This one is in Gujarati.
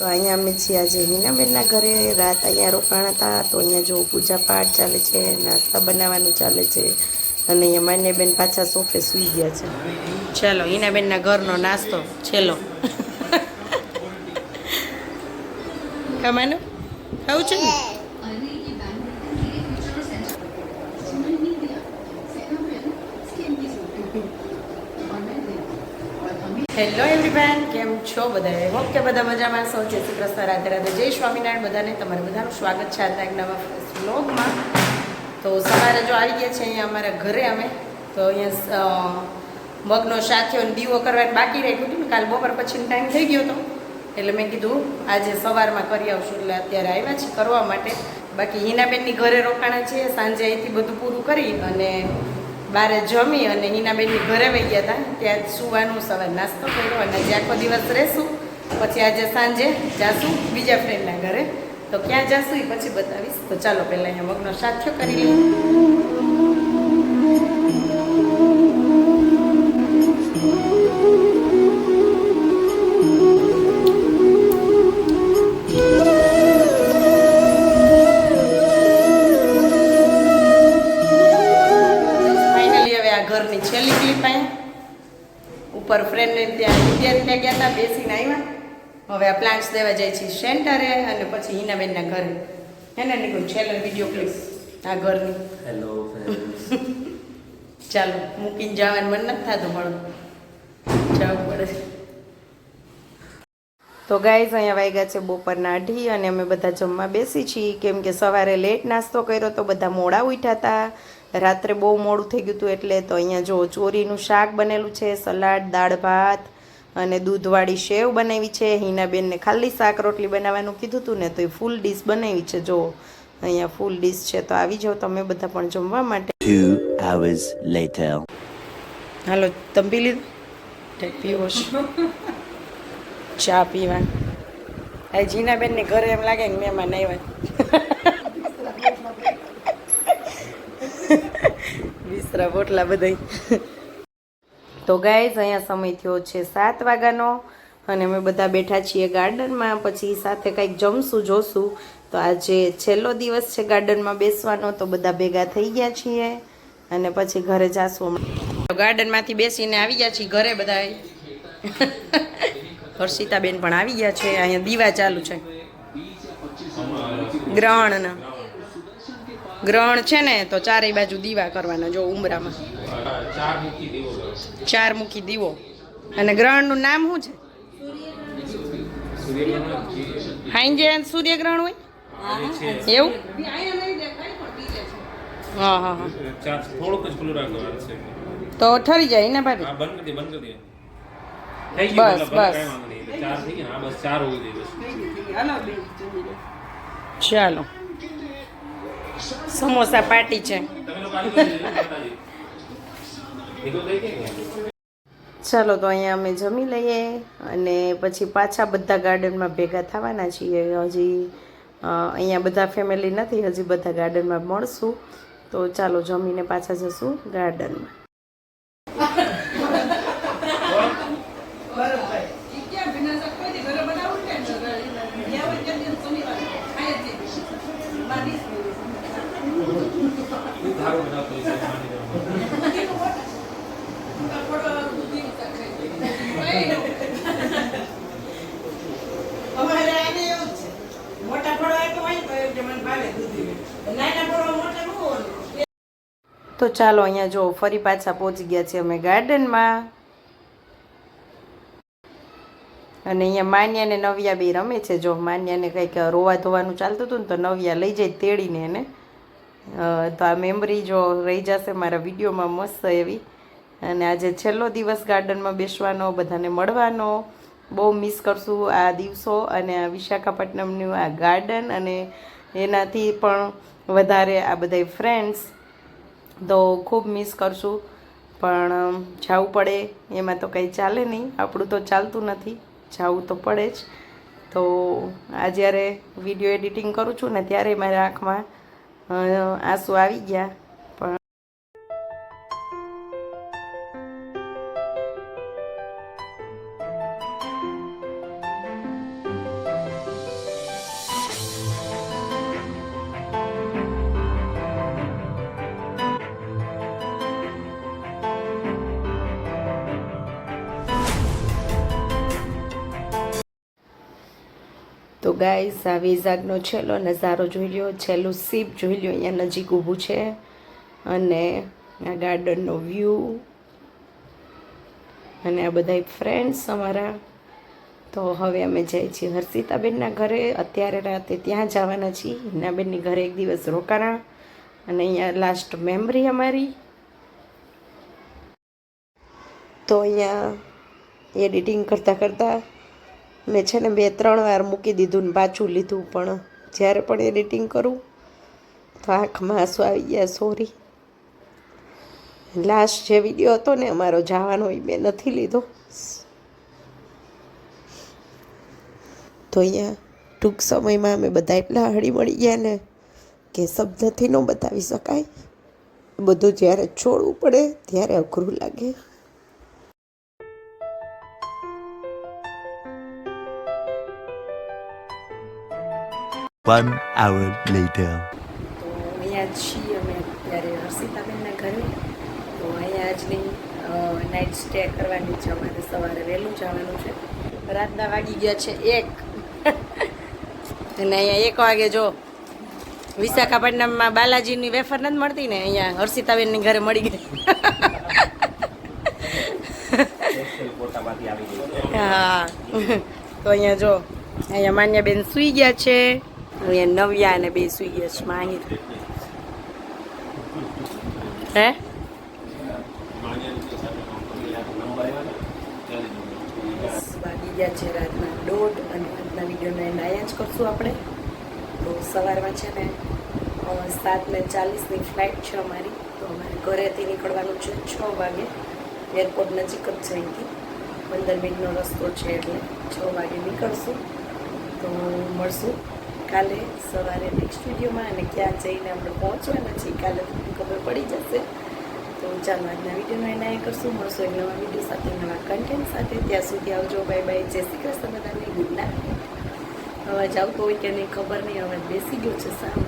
તો અહીંયા અમે છીએ આજે હિનાબેનના ઘરે. રાત અહીંયા રોકાણ હતા તો અહીંયા જો પૂજા પાઠ ચાલે છે, નાસ્તા બનાવવાનું ચાલે છે અને અહીંયા માન્યબેન પાછા સોફે સૂઈ ગયા છે. ચાલો, હિનાબેનના ઘરનો નાસ્તો છેલ્લો. ખાવાનું? ખાવું છે ને? હેલો એવરીવન કેમ છો બધા હોપ કે બધા મજામાં સૌ જય શ્રી રાધે રાધે. જય સ્વામિનારાયણ. બધાને તમારે બધાનું સ્વાગત છે આજના એક નવા વ્લોગમાં તો સવારે જો આવી ગયા છે અહીંયા અમારા ઘરે અમે. તો અહીંયા મગનો સાથીઓ દીવો કરવાની બાકી રાખ્યું હતું ને કાલ બપોર પછીનો ટાઈમ થઈ ગયો હતો એટલે મેં કીધું, આજે સવારમાં કરી આવશું. એટલે અત્યારે આવ્યા છે કરવા માટે. બાકી હિનાબેનની ઘરે રોકાણા છે સાંજે અહીંથી બધું પૂરું કરી અને બારે જમી અને હિનાબેનની ઘરે વહી ગયા હતા ત્યાં સુવાનું સવારે નાસ્તો કર્યો અને આજે આખો દિવસ રહેશું. પછી આજે સાંજે જાશું બીજા ફ્રેન્ડના ઘરે. તો ક્યાં જાશું એ પછી બતાવીશ. તો ચાલો પહેલાં અહીંયા મગનો સાથ્યો કરી લઈએ. ફાઇનલી અહીંયા ઉપર ફ્રેન્ડને ત્યાં વિદ્યાર્થીને ગયા હતા બેસીને આવ્યા હવે આ પ્લાન્ટ્સ દેવા જાય છે સેન્ટરે અને પછી હિનાબેનના ઘરે. એને નીકળું છેલ્લે વીડિયો ક્લિપ આ ઘરની. હેલો ચાલો મૂકીને જવાનું મન નથી થતું પણ જવું પડે. તો ગાઈઝ અહીંયા વાગ્યા છે બપોરના અઢી અને અમે બધા જમવા બેસી છીએ. કેમ કે સવારે લેટ નાસ્તો કર્યો તો બધા મોડા ઉઠ્યા હતા રાત્રે બહુ મોડું થઈ ગયું હતું એટલે તો અહીંયા જો ચોરીનું શાક બનેલું છે સલાડ દાળ ભાત અને દૂધવાળી સેવ બનાવી છે. હિનાબેનને ખાલી શાક રોટલી બનાવવાનું કીધું હતું ને તો એ ફૂલ ડીશ બનાવી છે. જો અહીંયા ફૂલ ડીશ છે તો આવી જાઓ તમે બધા પણ જમવા માટે. હાલો તંબી પી લીધું પીવો ચા પીવા આ જીનાબેન ને ઘરે એમ લાગે કે મહેમાન આવ્યા. વિસરા બોટલા બધા તો ગાઈઝ, અહીંયા સમય થયો છે સાત વાગ્યાનો અને અમે બધા બેઠા છીએ ગાર્ડનમાં. પછી સાથે કંઈક જમશું, જોશું. તો આજે છેલ્લો દિવસ છે ગાર્ડનમાં બેસવાનો, તો બધા ભેગા થઈ ગયા છીએ અને પછી ઘરે જાશું ગાર્ડનમાંથી બેસીને આવી ગયા છીએ ઘરે બધા હર્ષિતાબેન પણ આવી ગયા છે. અહીંયા દીવા ચાલુ છે. ગ્રહણના. ગ્રહણ છે ને તો ચારેય બાજુ દીવા કરવાના જો ઉમરામાં. ચાર મૂકી દીવો. અને ગ્રહણનું નામ શું છે? હાઈજે સૂર્યગ્રહણ હોય? એવું? હા હા હા. તો ઠરી જાય ને ભાભી? હા બંધ કરી દે બંધ કરી દે થઈ ગયું. બસ, બસ ચાલો. સમોસા પાર્ટી છે? ચાલો તો અહીંયા અમે જમી લઈએ અને પછી પાછા બધા ગાર્ડનમાં ભેગા થવાના છીએ. હજી અહીંયા બધા ફેમિલી નથી, હજી બધા ગાર્ડનમાં મળશું. તો ચાલો જમીને પાછા જશું ગાર્ડનમાં. તો ચાલો અહીંયા જો ફરી પાછા પહોંચી ગયા છે અમે ગાર્ડનમાં. અને અહીંયા માન્યા ને નવ્યા બે રમે છે. જો માન્યાને કંઈક રોવા ધોવાનું ચાલતું હતું ને તો નવ્યા લઈ જાય તેડીને એને. તો આ મેમરી જો રહી જશે મારા વિડીયોમાં મસ્ત એવી. અને આજે છેલ્લો દિવસ ગાર્ડનમાં બેસવાનો, બધાને મળવાનો. બહુ મિસ કરશું આ દિવસો અને આ વિશાખાપટ્ટનમનું આ ગાર્ડન અને એનાથી પણ વધારે આ બધા ફ્રેન્ડ્સ તો ખૂબ મિસ કરશું. પણ જવું પડે. એમાં તો કંઈ ચાલે નહીં. આપણું તો ચાલતું નથી. જવું તો પડે જ. તો, આ જ્યારે વીડિયો એડિટિંગ કરું છું ને ત્યારે મારા આંખમાં અ, આંસુ આવી તો ગાઈસ આ વેઝાગનો છેલ્લો નજારો જોઈ લ્યો. છેલ્લું સીપ જોઈ લ્યો, અહીંયા નજીક ઊભું છે. અને આ ગાર્ડનનો વ્યૂ અને આ બધા ફ્રેન્ડ્સ અમારા. તો હવે અમે જઈએ છીએ હર્ષિતાબેનના ઘરે. અત્યારે રાતે ત્યાં જવાના છીએ. હિનાબેનની ઘરે એક દિવસ રોકાણા. અને અહીંયા લાસ્ટ મેમરી અમારી. તો અહીંયા એડિટિંગ કરતાં કરતાં મેં છે ને બે, ત્રણ વાર મૂકી દીધું ને પાછું લીધું પણ જ્યારે પણ એડિટિંગ કરું, તો આંખમાં આંસુ આવી ગયા સોરી લાસ્ટ જે વીડિયો હતો ને, અમારો જવાનો, એ મેં નથી લીધો. તો અહીંયા ટૂંક સમયમાં અમે બધા એટલા હળી મળી ગયા ને કે શબ્દથી ન બતાવી શકાય. બધું જ્યારે છોડવું પડે, ત્યારે અઘરું લાગે. One hour later. તો અહીંયા છીએ અમે અત્યારે હર્ષિતાબેનના ઘરે. તો અહીંયા આજની નાઇટ સ્ટે કરવાની છે. અમારે સવારે વહેલું જવાનું છે. રાતના વાગી ગયા છે એક. અને અહીંયા એક વાગે જો વિશાખાપટ્ટનમમાં બાલાજીની વેફર નથી મળતી ને, અહીંયા હર્ષિતાબેનની ઘરે મળી ગઈ. હા. તો અહીંયા જો, અહીંયા માન્યાબેન સૂઈ ગયા છે. અહીંયા નવ્યા અને બે સૂઈ ગયા છે માહિર હે વાગી ગયા છે રાતના દોઢ અને આજના વિડીયોને અહીંયા જ કરશું આપણે તો સવારમાં છે ને સાત ને ચાલીસની ફ્લાઇટ છે અમારી તો અમારે ઘરેથી નીકળવાનું છે છ વાગે એરપોર્ટ નજીક જ છે અહીંથી પંદર મિનિટનો રસ્તો છે એટલે છ વાગે નીકળશું તો મળશું કાલે સવારે નેક્સ્ટ વિડીયોમાં અને ક્યાં જઈને આપણે પહોંચવાના છીએ કાલે ખબર પડી જશે. તો ચાલો આજના વિડીયોમાં એના એ કરશું. મળશું એક નવા વીડિયો સાથે, નવા કન્ટેન્ટ સાથે. ત્યાં સુધી આવજો. બાય બાય જય શ્રી કૃષ્ણ બધાને. ગુડ નાઇટ અવાજ આવતો હોય કે નહીં ખબર નહીં. અવાજ બેસી ગયો છે સારું